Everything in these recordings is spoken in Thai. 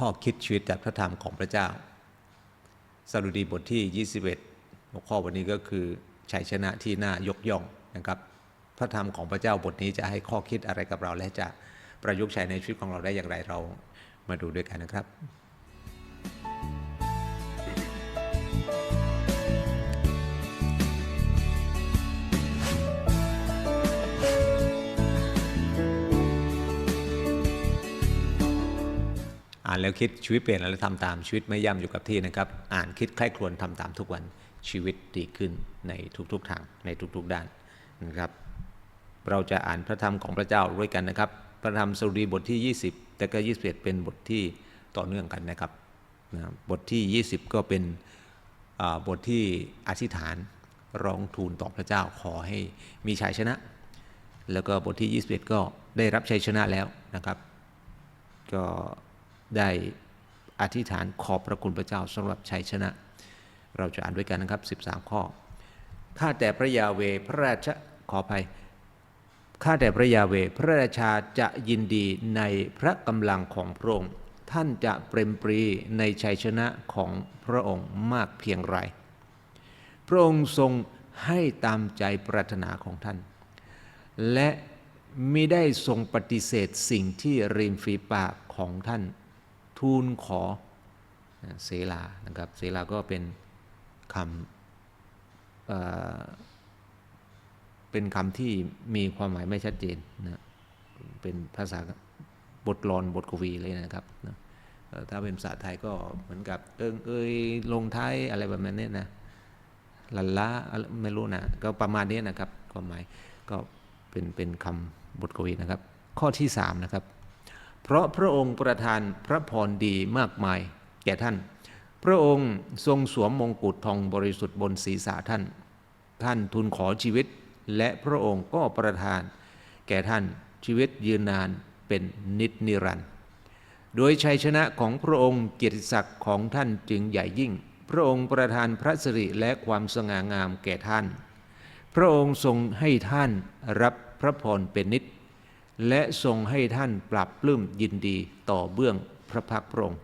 ข้อคิดชีวิตจากพระธรรมของพระเจ้า สรุดีบทที่ 21 หัวข้อวันนี้ก็คือชัยชนะที่น่ายกย่องนะครับ พระธรรมของพระเจ้าบทนี้จะให้ข้อคิดอะไรกับเราและจะประยุกต์ใช้ในชีวิตของเราได้อย่างไรเรามาดูด้วยกันนะครับ อ่านแล้วคิดชีวิตเปลี่ยนแล้วทำตามชีวิตไม่ย่ำอยู่กับที่นะครับ อ่านคิดใคร่ครวญทำตามทุกวันชีวิตดีขึ้นในทุกๆทางในทุกๆด้านนะครับ เราจะอ่านพระธรรมของพระเจ้าด้วยกันนะครับ พระธรรมสดุดีบทที่ 20 แต่ก็ 21 เป็นบทที่ต่อเนื่องกันนะครับนะบทที่ 20 ก็เป็นบทที่อธิษฐานร้องทูลต่อพระเจ้าขอให้มีชัยชนะ แล้วก็บทที่ 21 ก็ได้รับชัยชนะแล้วนะครับ ก็ ได้อธิษฐานขอบพระคุณพระเจ้าสำหรับชัยชนะ เราจะอ่านด้วยกันนะครับ 13 ข้อ ข้าแต่พระยาเวพระราชขออภัย ข้าแต่พระยาเวพระราชาจะยินดีในพระกำลังของพระองค์ท่านจะเปรมปรีในชัยชนะของพระองค์มากเพียงไร พระองค์ทรงให้ตามใจปรารถนาของท่าน และมิได้ทรงปฏิเสธสิ่งที่ริมฝีปากของท่าน ทูลขอเสลานะครับเสลาก็เป็นคำเเป็นคำที่มีความหมายไม่ชัดเจนนะเป็นภาษาบทลอนบทกวีเลยนะครับนะถ้าเป็นภาษาไทยก็เหมือนกับเอิงเอยลงท้ายอะไรแบบนี้นะลันละไม่รู้นะก็ประมาณนี้นะครับความหมายก็เป็นเป็นคำบทกวีนะครับ ข้อที่สามนะครับ เพราะพระองค์ประทานพระพรดีมากมาย แก่ท่าน พระองค์ทรงสวมมงกุฎทองบริสุทธิ์บนศีรษะท่าน ท่านทูลขอชีวิต และพระองค์ก็ประทาน แก่ท่านชีวิตยืนนานเป็นนิจนิรันดร์โดยชัยชนะของพระองค์เกียรติศักดิ์ของท่านจึงใหญ่ยิ่ง พระองค์ประทานพระสิริและความสง่างามแก่ท่าน พระองค์ทรงให้ท่านรับพระพรเป็นนิจ และทรงให้ท่านปรับปลื้มยินดีต่อเบื้องพระพักตร์พระองค์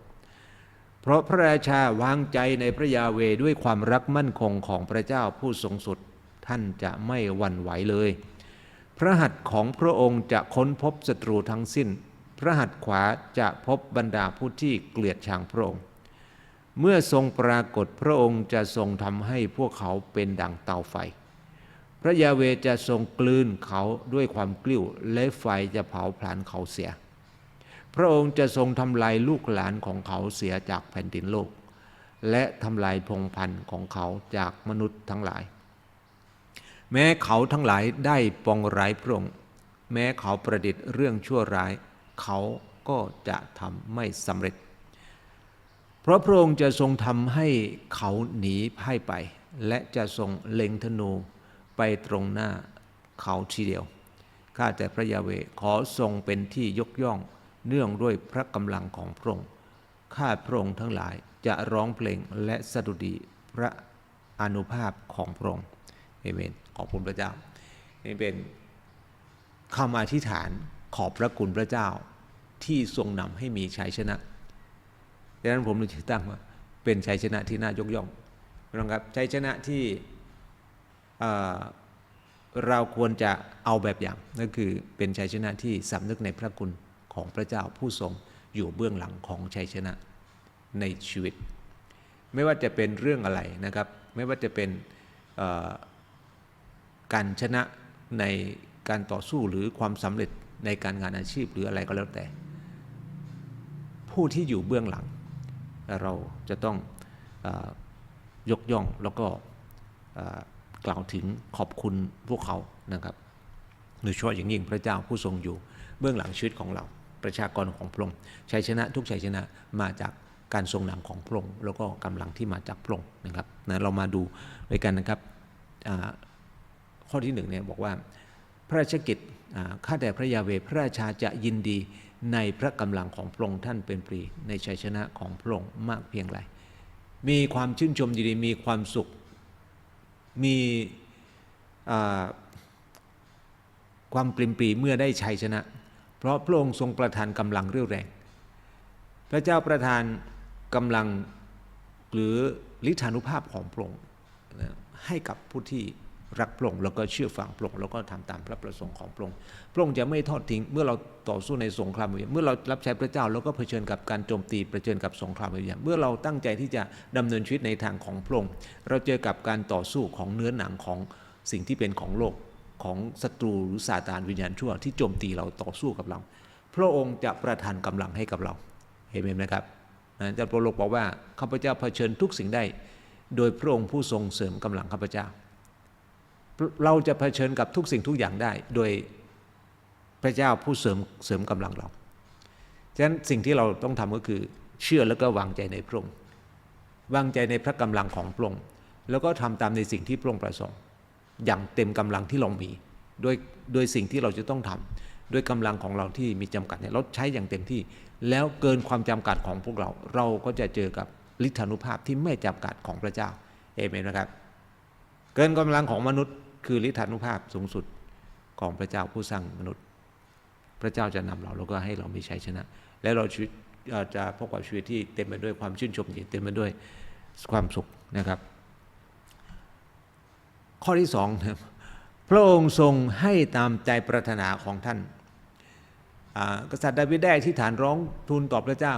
เพราะพระราชาวางใจในพระยาเวด้วยความรักมั่นคงของพระเจ้าผู้ทรงสุด ท่านจะไม่หวั่นไหวเลย พระหัตถ์ของพระองค์จะค้นพบศัตรูทั้งสิ้น พระหัตถ์ขวาจะพบบรรดาผู้ที่เกลียดชังพระองค์ เมื่อทรงปรากฏพระองค์จะทรงทำให้พวกเขาเป็นดังเตาไฟ พระยาเวจะทรงกลืนเขาด้วยความกลิ้ว และไฟจะเผาผลาญเขาเสีย พระองค์จะทรงทำลายลูกหลานของเขาเสียจากแผ่นดินโลก และทำลายพงพันธุ์ของเขาจากมนุษย์ทั้งหลาย แม้เขาทั้งหลายได้ปองร้ายพระองค์แม้เขาประดิษฐ์เรื่องชั่วร้าย เขาก็จะทำไม่สำเร็จ เพราะพระองค์จะทรงทำให้เขาหนีพ่ายไป และจะทรงเล็งธนู ไปตรงหน้าเขาทีเดียว ข้าแต่พระยาเวขอทรงเป็นที่ยกย่อง เนื่องด้วยพระกำลังของพระองค์ ข้าพระองค์ทั้งหลายจะร้องเพลงและสดุดีพระอนุภาพของพระองค์เอเมน ขอบคุณพระเจ้า นี่เป็นคำอธิษฐานขอบพระคุณพระเจ้าที่ทรงนำให้มีชัยชนะดังนั้นผมเลยตั้งว่าเป็นชัยชนะที่น่ายกย่องนะครับชัยชนะที่ เเราควรจะเอาแบบอย่างนั่นคือเป็นชัยชนะที่สำนึกในพระคุณของพระเจ้าผู้ทรงอยู่เบื้องหลังของชัยชนะในชีวิต ไม่ว่าจะเป็นเรื่องอะไรนะครับ ไม่ว่าจะเป็นการชนะในการต่อสู้หรือความสำเร็จในการงานอาชีพหรืออะไรก็แล้วแต่ ผู้ที่อยู่เบื้องหลัง เราจะต้องอยกย่องแล้วก็ กล่าวถึงขอบคุณพวกเขานะครับโดยเฉพาะอย่างยิ่งพระเจ้าผู้ทรงอยู่เบื้องหลังชีวิตของเราประชากรของพระองค์ชัยชนะทุกชัยชนะมาจากการทรงนำของพระองค์แล้วก็กำลังที่มาจากพระองค์นะครับนะเรามาดูด้วยกันนะครับข้อที่หนึ่งเนี่ยบอกว่าพระราชกิจข้าแต่พระยาเวพระราชาจะยินดีในพระกำลังของพระองค์ท่านเป็นปรีในชัยชนะของพระองค์มากเพียงไรมีความชื่นชมยินดีมีความสุข มีความปริมปรีเมื่อได้ชัยชนะ เพราะพระองค์ทรงประทานกำลังเรี่ยวแรง พระเจ้าประทานกำลังหรือฤทธานุภาพของพระองค์ให้กับผู้ที่ รักพระองค์แล้วก็เชื่อฟังพระองค์แล้วก็ทำตามพระประสงค์ของพระองค์พระองค์จะไม่ทอดทิ้ง เมื่อเราต่อสู้ในสงครามเมื่อเรารับใช้พระเจ้าแล้วก็เผชิญกับการโจมตีเผชิญกับสงครามวิญญาณเมื่อเราตั้งใจที่จะดำเนินชีวิตในทางของพระองค์เราเจอกับการต่อสู้ของเนื้อหนังของสิ่งที่เป็นของโลกของศัตรูหรือซาตานวิญญาณชั่วที่โจมตีเราต่อสู้กับเรา พระองค์จะประทานกำลังให้กับเราเห็นไหมนะครับนะอาจารย์โปรโลกบอกว่าข้าพเจ้าเผชิญทุกสิ่งได้ โดยพระองค์ผู้ทรงเสริมกำลังข้าพเจ้า เราจะเผชิญกับทุกสิ่งทุกอย่างได้ โดยพระเจ้าผู้เสริมเสริมกำลังเราฉะนั้นสิ่งที่เราต้องทำก็คือ เชื่อแล้วก็วางใจในพระองค์วางใจในพระกำลังของพระองค์แล้วก็ทำตามในสิ่งที่พระองค์ประสงค์ อย่างเต็มกำลังที่เรามีโดยโดยสิ่งที่เราจะต้องทำด้วยกำลังของเราที่มีจำกัดเนี่ยเราใช้อย่างเต็มที่ แล้วเกินความจำกัดของพวกเรา เราก็จะเจอกับฤทธานุภาพที่ไม่จำกัดของพระเจ้าเอเมนนะครับ เกินกำลังของมนุษย์ คือฤทธานุภาพสูงสุดของพระเจ้าผู้สร้างมนุษย์ พระเจ้าจะนำเราแล้วก็ให้เรามีชัยชนะ และเราชีวิตจะพบกับชีวิตที่เต็มไปด้วยความชื่นชมยินเต็มไปด้วยความสุขนะครับ ข้อที่สองครับพระองค์ทรงให้ตามใจปรารถนาของท่านกษัตริย์ดาวิดได้ที่ฐานร้องทูลต่อพระเจ้า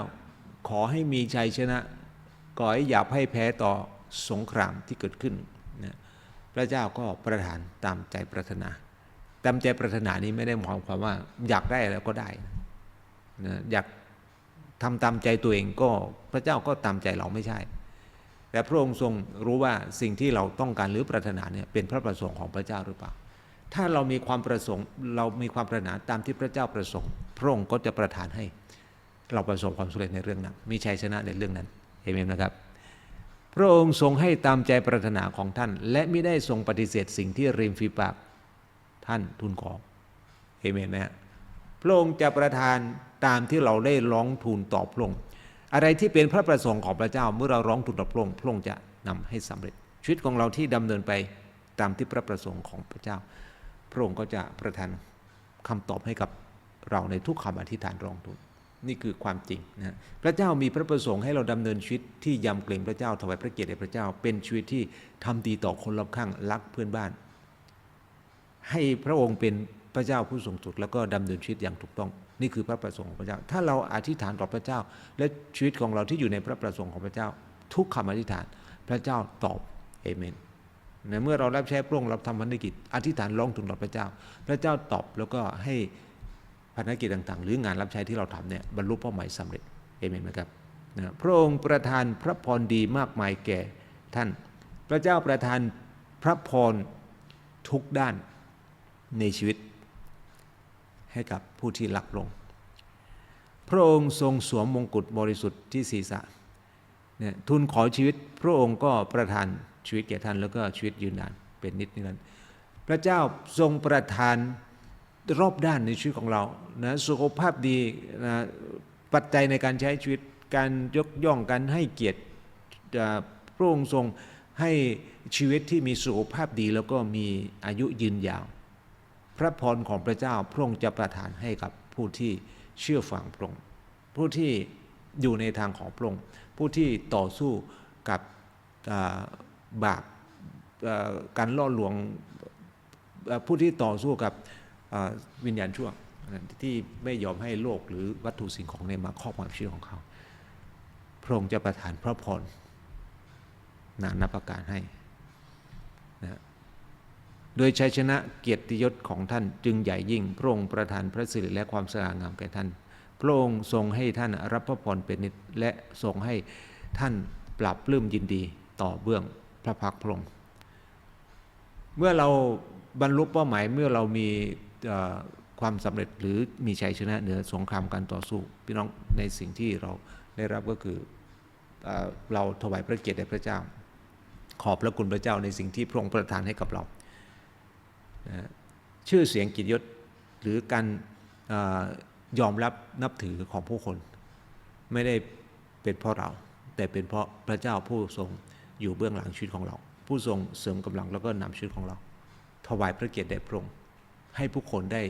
ขอให้มีชัยชนะ ขอให้อย่าให้แพ้ต่อสงครามที่เกิดขึ้นนะ ระเจ้าก็ประทานตามใจปรารถนาตามใจปรารถนานี้ไม่ได้หมายความว่า อยากได้แล้วก็ได้นะอยากทำตามใจตัวเองก็พระเจ้าก็ตามใจเราไม่ใช่ แต่พระองค์ทรงรู้ว่าสิ่งที่เราต้องการหรือปรารถนาเนี่ยเป็นพระประสงค์ของพระเจ้าหรือเปล่า ถ้าเรามีความประสงค์ เรามีความปรารถนาตามที่พระเจ้าประสงค์ พระองค์ก็จะประทานให้ เราประสบความสำเร็จในเรื่องนั้น มีชัยชนะในเรื่องนั้นเห็นไหมนะครับ พระองค์ทรงให้ตามใจปรารถนาของท่าน และไม่ได้ทรงปฏิเสธสิ่งที่ริมฝีปากท่านทูลขอเห็นไหมนะฮะพระองค์จะประทานตามที่เราได้ร้องทูลต่อพระองค์อะไรที่เป็นพระประสงค์ของพระเจ้าเมื่อเราร้องทูลต่อพระองค์พระองค์จะนำให้สำเร็จ ชีวิตของเราที่ดำเนินไปตามที่พระประสงค์ของพระเจ้า พระองค์ก็จะประทานคำตอบให้กับเราในทุกคำอธิษฐานร้องทูล นี่คือความจริงนะพระเจ้ามีพระประสงค์ให้เราดำเนินชีวิตที่ยำเกรงพระเจ้าถวายพระเกียรติแด่พระเจ้า เป็นชีวิตที่ทำดีต่อคนรอบข้างรักเพื่อนบ้าน ให้พระองค์เป็นพระเจ้าผู้ทรงสุด แล้วก็ดำเนินชีวิตอย่างถูกต้อง นี่คือพระประสงค์ของพระเจ้า ถ้าเราอธิษฐานต่อพระเจ้า และชีวิตของเราที่อยู่ในพระประสงค์ของพระเจ้า ทุกคำอธิษฐานพระเจ้าตอบเอเมนในเมื่อเรารับใช้พระองค์เราทำพันธกิจ อธิษฐานร้องทูลต่อพระเจ้า พระเจ้าตอบแล้วก็ให้ ภารกิจต่างๆ หรืองานรับใช้ที่เราทำเนี่ยบรรลุเป้าหมายสำเร็จเอเมนไหมครับนะพระองค์ประทานพระพรดีมากมายแก่ท่าน พระเจ้าประทานพระพรทุกด้านในชีวิต ให้กับผู้ที่รักพระองพระองค์ทรงสวมมงกุฎบริสุทธิ์ที่ศีรษะเนี่ยทุนขอชีวิต พระองค์ก็ประทานชีวิตแก่ท่านแล้วก็ชีวิตยืนนานเป็นนิจนิรันดร์พระเจ้าทรงประทาน รอบด้านในชีวิตของเรานะสุขภาพดีนะปัจจัยในการใช้ชีวิตการยกย่องการให้เกียรติพระองค์ทรงให้ชีวิตที่มีสุขภาพดีแล้วก็มีอายุยืนยาว พระพรของพระเจ้าพระองค์จะประทานให้กับผู้ที่เชื่อฟังพระองค์ผู้ที่อยู่ในทางของพระองค์ผู้ที่ต่อสู้กับบาปการล่อลวงผู้ที่ต่อสู้กับ วิญญาณชั่วที่ไม่ยอมให้โลกหรือวัตถุสิ่งของในมาครอบงำชีวิตของเขา พระองค์จะประทานพระพรนานับประการให้นะโดยชัยชนะเกียรติยศของท่านจึงใหญ่ยิ่ง พระองค์ประทานพระสิริและความสง่างามแก่ท่าน พระองค์ทรงให้ท่านรับพระพรเป็นนิจและทรงให้ท่านปรับปลื้มยินดีต่อเบื้องพระพักพระองค์ เมื่อเราบรรลุเป้าหมายเมื่อเรามี ความสำเร็จหรือมีชัยชนะเหนือสงครามการต่อสู้พี่น้องในสิ่งที่เราได้รับก็คือเราถวายพระเกียรติแด่พระเจ้า ขอบพระคุณพระเจ้าในสิ่งที่พระองค์ประทานให้กับเรา ชื่อเสียงกิจยศหรือการยอมรับนับถือของผู้คน ไม่ได้เป็นเพราะเรา แต่เป็นเพราะพระเจ้าผู้ทรงอยู่เบื้องหลังชีวิตของเรา ผู้ทรงเสริมกำลังแล้วก็นำชีวิตของเรา ถวายพระเกียรติแด่พระองค์ ให้ผู้คนได้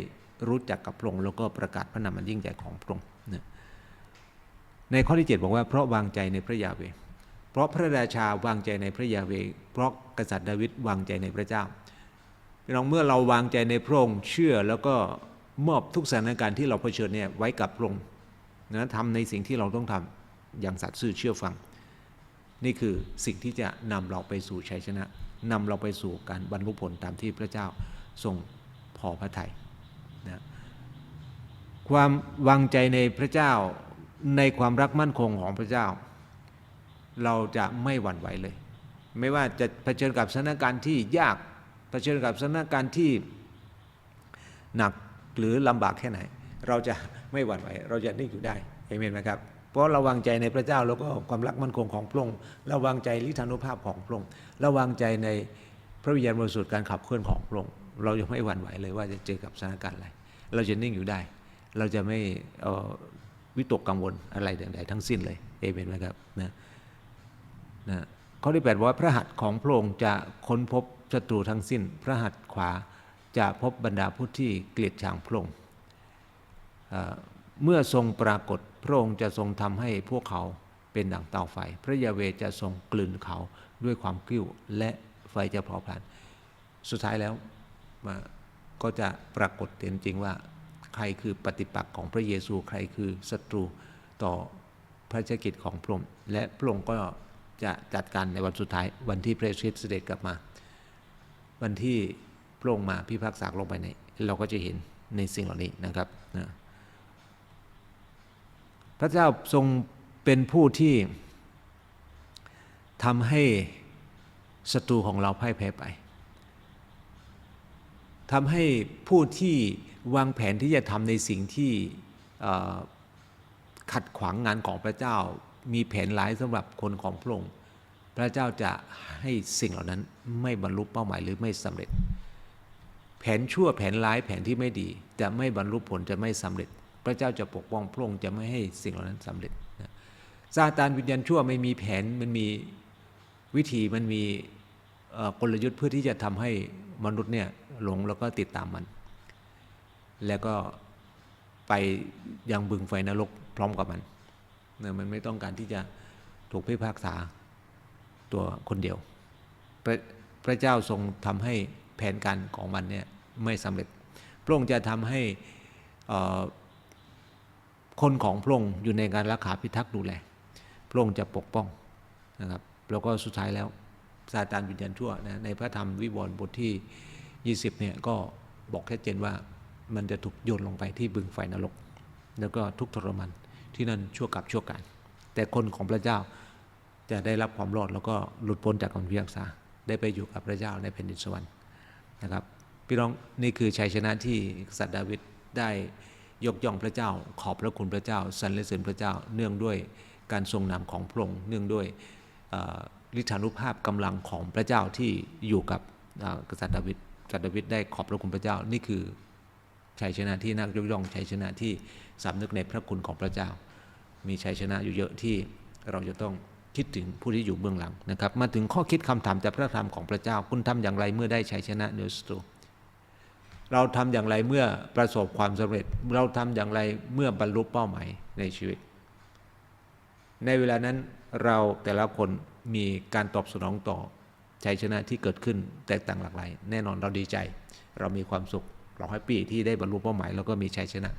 รู้จักกับพระองค์แล้วก็ประกาศพระนามอันยิ่งใหญ่ของพระองค์นะในข้อที่ 7 บอกว่าเพราะวางใจในพระยาเว เพราะพระราชาวางใจในพระยาเว เพราะกษัตริย์ดาวิดวางใจในพระเจ้าพี่น้องเมื่อเราวางใจในพระองค์เชื่อแล้วก็มอบทุกสถานการณ์ที่เราเผชิญเนี่ยไว้กับพระองค์นะทำในสิ่งที่เราต้องทำอย่างสัตย์ซื่อเชื่อฟัง นี่คือสิ่งที่จะนำเราไปสู่ชัยชนะนำเราไปสู่การบรรลุผลตามที่พระเจ้าทรง พอพระทัยนะความวางใจในพระเจ้าในความรักมั่นคงของพระเจ้า เราจะไม่หวั่นไหวเลย ไม่ว่าจะเผชิญกับสถานการณ์ที่ยากเผชิญกับสถานการณ์ที่หนักหรือลำบากแค่ไหน เราจะไม่หวั่นไหว เราจะนิ่งอยู่ได้เอเมนไหมครับเพราะเราวางใจในพระเจ้าแล้วก็ความรักมั่นคงของพระองค์เราวางใจลิธานุภาพของพระองค์เราวางใจในพระวิญญาณบริสุทธิ์การขับเคลื่อนของพระองค์ เราจะไม่หวั่นไหวเลยว่าจะเจอกับสถานการณ์อะไร เราจะนิ่งอยู่ได้ เราจะไม่วิตกกังวลอะไรใดๆทั้งสิ้นเลยเอเมนไหมครับนะนะข้อที่8ว่าพระหัตถ์ของพระองค์จะค้นพบศัตรูทั้งสิ้น พระหัตถ์ขวาจะพบบรรดาผู้ที่เกลียดชังพระองค์เมื่อทรงปรากฏพระองค์จะทรงทำให้พวกเขาเป็นดั่งเตาไฟ พระยาเวจะทรงกลืนเขาด้วยความกิ้วและไฟจะเผาผลาญสุดท้ายแล้ว มาก็จะปรากฏเห็นจริงว่า ใครคือปฏิปักษ์ของพระเยซูใครคือศัตรูต่อพระเจ้ากิจของพระองค์และพระองค์ก็จะจัดการในวันสุดท้ายวันที่พระเยซูคริสต์เสด็จกลับมา วันที่พระองค์มาพิพากษาลงไปในเราก็จะเห็นในสิ่งเหล่านี้นะครับนะพระเจ้าทรงเป็นผู้ที่ทำให้ศัตรูของเราพ่ายแพ้ไป ทำให้ผู้ที่วางแผนที่จะทำในสิ่งที่ขัดขวางงานของพระเจ้า มีแผนร้ายสำหรับคนของพระองค์พระเจ้าจะให้สิ่งเหล่านั้นไม่บรรลุเป้าหมายหรือไม่สำเร็จ แผนชั่วแผนร้ายแผนที่ไม่ดี จะไม่บรรลุผลจะไม่สำเร็จ พระเจ้าจะปกป้องพระองค์จะไม่ให้สิ่งเหล่านั้นสำเร็จนะซาตานวิญญาณชั่วไม่มีแผนมันมีวิธีมันมีกลยุทธ์เพื่อที่จะทำให้ มนุษย์เนี่ยหลงแล้วก็ติดตามมัน แล้วก็ไปยังบึงไฟนรกพร้อมกับมันเนี่ยมันไม่ต้องการที่จะถูกพิพากษาตัวคนเดียวพระพระเจ้าทรงทำให้แผนการของมันเนี่ยไม่สำเร็จ พระองค์จะทำให้คนของพระองค์อยู่ในการรักษาพิทักษ์ดูแล พระองค์จะปกป้องนะครับ แล้วก็สุดท้ายแล้ว ซาตานวิญญาณชั่วนะในพระธรรมวิวรณ์บทที่ 20เนี่ยก็บอกชัดเจนว่ามันจะถูกโยนลงไปที่บึงไฟนรก แล้วก็ทุกทรมานที่นั่นชั่วกับชั่วการแต่คนของพระเจ้าจะได้รับความรอดแล้วก็หลุดพ้นจากการพิพากษาได้ไปอยู่กับพระเจ้าในแผ่นดินสวรรค์นะครับพี่น้องนี่คือชัยชนะที่กษัตริย์ดาวิดได้ยกย่องพระเจ้า ขอบพระคุณพระเจ้าสรรเสริญพระเจ้า เนื่องด้วยการทรงนำของพระองค์เนื่องด้วย ฤทธานุภาพกำลังของพระเจ้าที่อยู่กับกษัตริย์ดาวิดกษัตริย์ดาวิดได้ขอบพระคุณพระเจ้านี่คือชัยชนะที่นักยกย่องชัยชนะที่สำนึกในพระคุณของพระเจ้า มีชัยชนะอยู่เยอะที่เราจะต้องคิดถึงผู้ที่อยู่เบื้องหลังนะครับ มาถึงข้อคิดคำถามจากพระธรรมของพระเจ้า คุณทำอย่างไรเมื่อได้ชัยชนะเหนือศัตรูเราทำอย่างไรเมื่อประสบความสำเร็จ เราทำอย่างไรเมื่อบรรลุเป้าหมายในชีวิต ในเวลานั้นเราแต่ละคน มีการตอบสนองต่อชัยชนะที่เกิดขึ้นแตกต่างหลากหลายแน่นอนเราดีใจ เรามีความสุข เราแฮปปี้ที่ได้บรรลุเป้าหมายแล้วก็มีชัยชนะ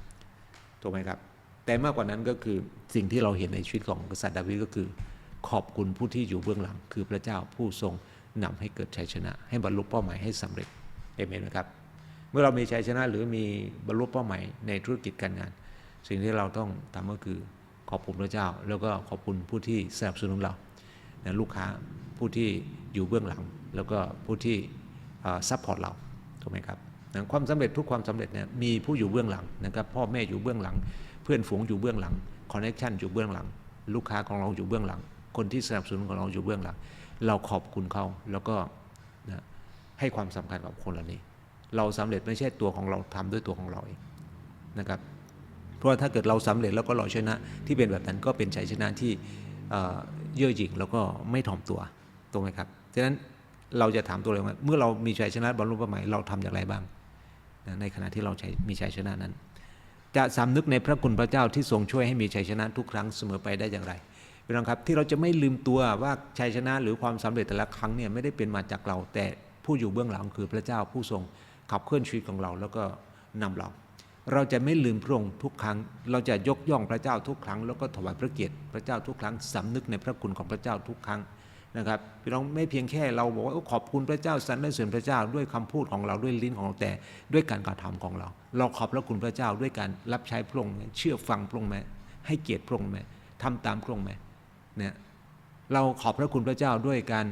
ถูกไหมครับ แต่มากกว่านั้นก็คือสิ่งที่เราเห็นในชีวิตของกษัตริย์ดาวิดก็คือ ขอบคุณผู้ที่อยู่เบื้องหลัง คือพระเจ้าผู้ทรงนำให้เกิดชัยชนะ ให้บรรลุเป้าหมายให้สำเร็จเอเมนไหมครับ เมื่อเรามีชัยชนะหรือมีบรรลุเป้าหมายในธุรกิจการงาน สิ่งที่เราต้องทำก็คือขอบคุณพระเจ้า แล้วก็ขอบคุณผู้ที่สนับสนุนเรา นะลูกค้าผู้ที่อยู่เบื้องหลัง แล้วก็ผู้ที่ซัพพอร์ตเราถูกไหมครับนะความสำเร็จทุกความสำเร็จเนี่ยมีผู้อยู่เบื้องหลังนะครับพ่อแม่อยู่เบื้องหลัง เพื่อนฝูงอยู่เบื้องหลังคอนเนคชันอยู่เบื้องหลัง ลูกค้าของเราอยู่เบื้องหลัง คนที่สนับสนุนของเราอยู่เบื้องหลัง เราขอบคุณเขาแล้วก็นะให้ความสำคัญกับคนเหล่านี้ เราสำเร็จไม่ใช่ตัวของเราทำด้วยตัวของเราเองนะครับเพราะว่าถ้าเกิดเราสำเร็จแล้วก็เราชนะที่เป็นแบบนั้นก็เป็นชัยชนะที่ เอ่อเย่อหยิ่งแล้วก็ไม่ถ่อมตัวตรงไหมครับฉะนั้นเราจะถามตัวเราว่าเมื่อเรามีชัยชนะบรรลุเป้าหมายเราทำอย่างไรบ้าง ในขณะที่เราใช้มีชัยชนะนั้น จะสำนึกในพระคุณพระเจ้าที่ทรงช่วยให้มีชัยชนะทุกครั้งเสมอไปได้อย่างไรพี่น้องครับที่เราจะไม่ลืมตัวว่าชัยชนะหรือความสำเร็จแต่ละครั้งเนี่ยไม่ได้เป็นมาจากเรา แต่ผู้อยู่เบื้องหลังคือพระเจ้าผู้ทรงขับเคลื่อนชีวิตของเราแล้วก็นำเรา เราจะไม่ลืมพระองค์ทุกครั้ง เราจะยกย่องพระเจ้าทุกครั้ง แล้วก็ถวายพระเกียรติพระเจ้าทุกครั้งสำนึกในพระคุณของพระเจ้าทุกครั้งนะครับพี่น้องไม่เพียงแค่เราบอกว่าขอบคุณพระเจ้าสรรเสริญพระเจ้าด้วยคำพูดของเราด้วยลิ้นของเราแต่ด้วยการกระทำของเรา เราขอบพระคุณพระเจ้าด้วยการรับใช้พระองค์เชื่อฟังพระองค์ไหมให้เกียรติพระองค์ไหมทำตามพระองค์ไหมเนี่ยเราขอบพระคุณพระเจ้าด้วยการ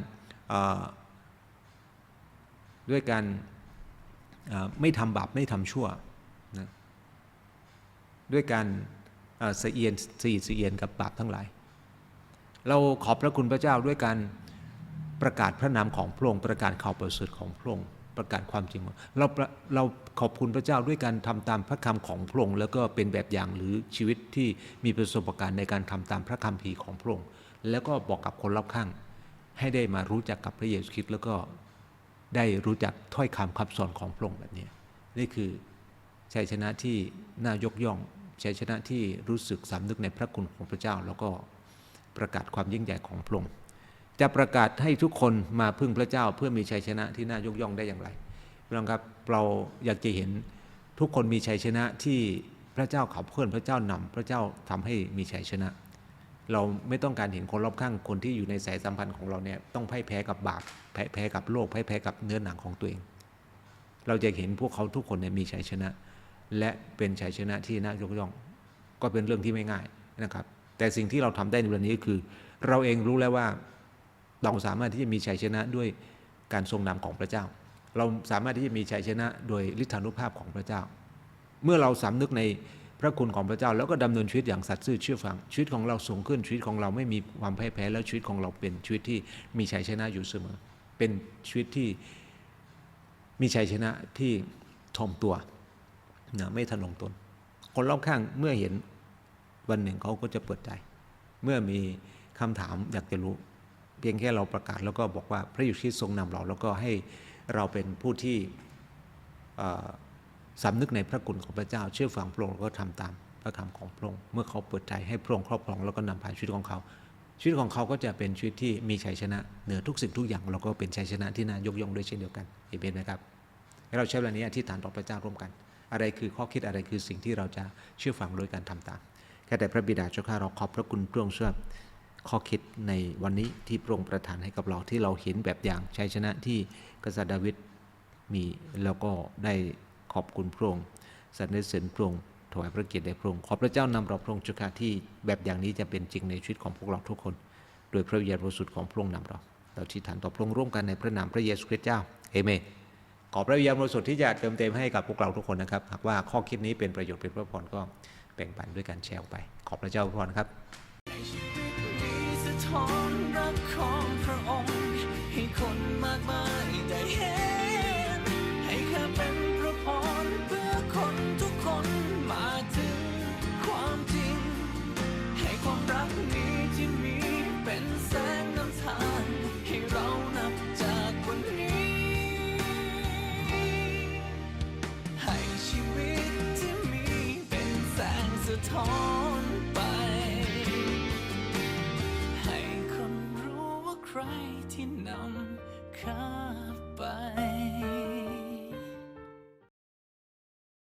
ด้วยการไม่ทำบาปไม่ทำชั่ว ด้วยการเอ่อเสียเอียนสีเสียเอียนกับบาปทั้งหลาย เราขอบพระคุณพระเจ้าด้วยการประกาศพระนามของพระองค์ประกาศข่าวประเสริฐของพระองค์ประกาศความจริงเราเราขอบคุณพระเจ้าด้วยการทำตามพระคำของพระองค์แล้วก็เป็นแบบอย่างหรือชีวิตที่มีประสบการณ์ในการทำตามพระคำภีของพระองค์แล้วก็บอกกับคนรอบข้าง ให้ได้มารู้จักกับพระเยซูคริสต์แล้วก็ได้รู้จักถ้อยคำคำสอนของพระองค์แบบนี้นี่คือชัยชนะที่น่ายกย่อง ชัยชนะที่รู้สึกสำนึกในพระคุณของพระเจ้า แล้วก็ประกาศความยิ่งใหญ่ของพระองค์จะประกาศให้ทุกคนมาพึ่งพระเจ้า เพื่อมีชัยชนะที่น่ายกย่องได้อย่างไรพี่น้องครับเราอยากจะเห็นทุกคนมีชัยชนะที่พระเจ้าขับเคลื่อนพระเจ้านำพระเจ้าทำให้มีชัยชนะ เราไม่ต้องการเห็นคนรอบข้างคนที่อยู่ในสายสัมพันธ์ของเราเนี่ยต้องพ่ายแพ้กับบาปแพ้แพ้กับโลกพ่ายแพ้กับเนื้อหนังของตัวเอง เราจะเห็นพวกเขาทุกคนเนี่ยมีชัยชนะ และเป็นชัยชนะที่น่ายกย่อง ก็เป็นเรื่องที่ไม่ง่ายนะครับ แต่สิ่งที่เราทำได้ในวันนี้คือ เราเองรู้แล้วว่าเราสามารถที่จะมีชัยชนะด้วยการทรงนำของพระเจ้า เราสามารถที่จะมีชัยชนะโดยฤทธานุภาพของพระเจ้า เมื่อเราสำนึกในพระคุณของพระเจ้า แล้วก็ดำเนินชีวิตอย่างสัตย์ซื่อเชื่อฟังชีวิตของเราสูงขึ้นชีวิตของเราไม่มีความแพ้แพ้แล้วชีวิตของเราเป็นชีวิตที่มีชัยชนะอยู่เสมอ เป็นชีวิตที่มีชัยชนะที่ถ่อมตัว นะไม่ทะนงตน คนรอบข้างเมื่อเห็นวันหนึ่งเขาก็จะเปิดใจ เมื่อมีคำถามอยากจะรู้ เพียงแค่เราประกาศแล้วก็บอกว่าพระยซูคริสต์ทรงนำเรา แล้วก็ให้เราเป็นผู้ที่สำนึกในพระคุณของพระเจ้า เชื่อฟังพระองค์แล้วก็ทำตามพระคำของพระองค์เมื่อเขาเปิดใจให้พระองค์ครอบครองแล้วก็นำผ่านชีวิตของเขา ชีวิตของเขาก็จะเป็นชีวิตที่มีชัยชนะ เหนือทุกสิ่งทุกอย่างแล้วก็เป็นชัยชนะที่น่ายกย่องด้วยเช่นเดียวกันเอเมนไหมครับให้เราใช้เวลานี้อธิษฐานต่อพระเจ้าร่วมกัน อะไรคือข้อคิดอะไรคือสิ่งที่เราจะเชื่อฟังโดยการทำตามแค่แต่พระบิดาเจ้าข้าเราขอบพระคุณพระองค์สำหรับข้อคิดในวันนี้ที่พระองค์ประทานให้กับเราที่เราเห็นแบบอย่างชัยชนะที่กษัตริย์ดาวิดมีแล้วก็ได้ขอบคุณพระองค์สรรเสริญพระองค์ถวายพระเกียรติแด่พระองค์ขอพระเจ้านำเราพระองค์เจ้าข้าที่แบบอย่างนี้จะเป็นจริงในชีวิตของพวกเราทุกคน โดยพระวิญญาณบริสุทธิ์ของพระองค์นำเราเราที่ฐานต่อพระองค์ร่วมกันในพระนามพระเยซูคริสต์เจ้าเอเมน ขอพระวิญญาณบริสุทธิ์ที่จะเติมเต็มให้กับพวกเราทุกคนนะครับ หากว่าข้อคิดนี้เป็นประโยชน์เป็นพระพรก็แบ่งปันด้วยการแชร์ออกไป ขอบพระเจ้าอวยพรครับมีสะท้อนรักของพระองค์ให้คนมากมาย อนไป ให้คนรู้ว่าใครที่นำเข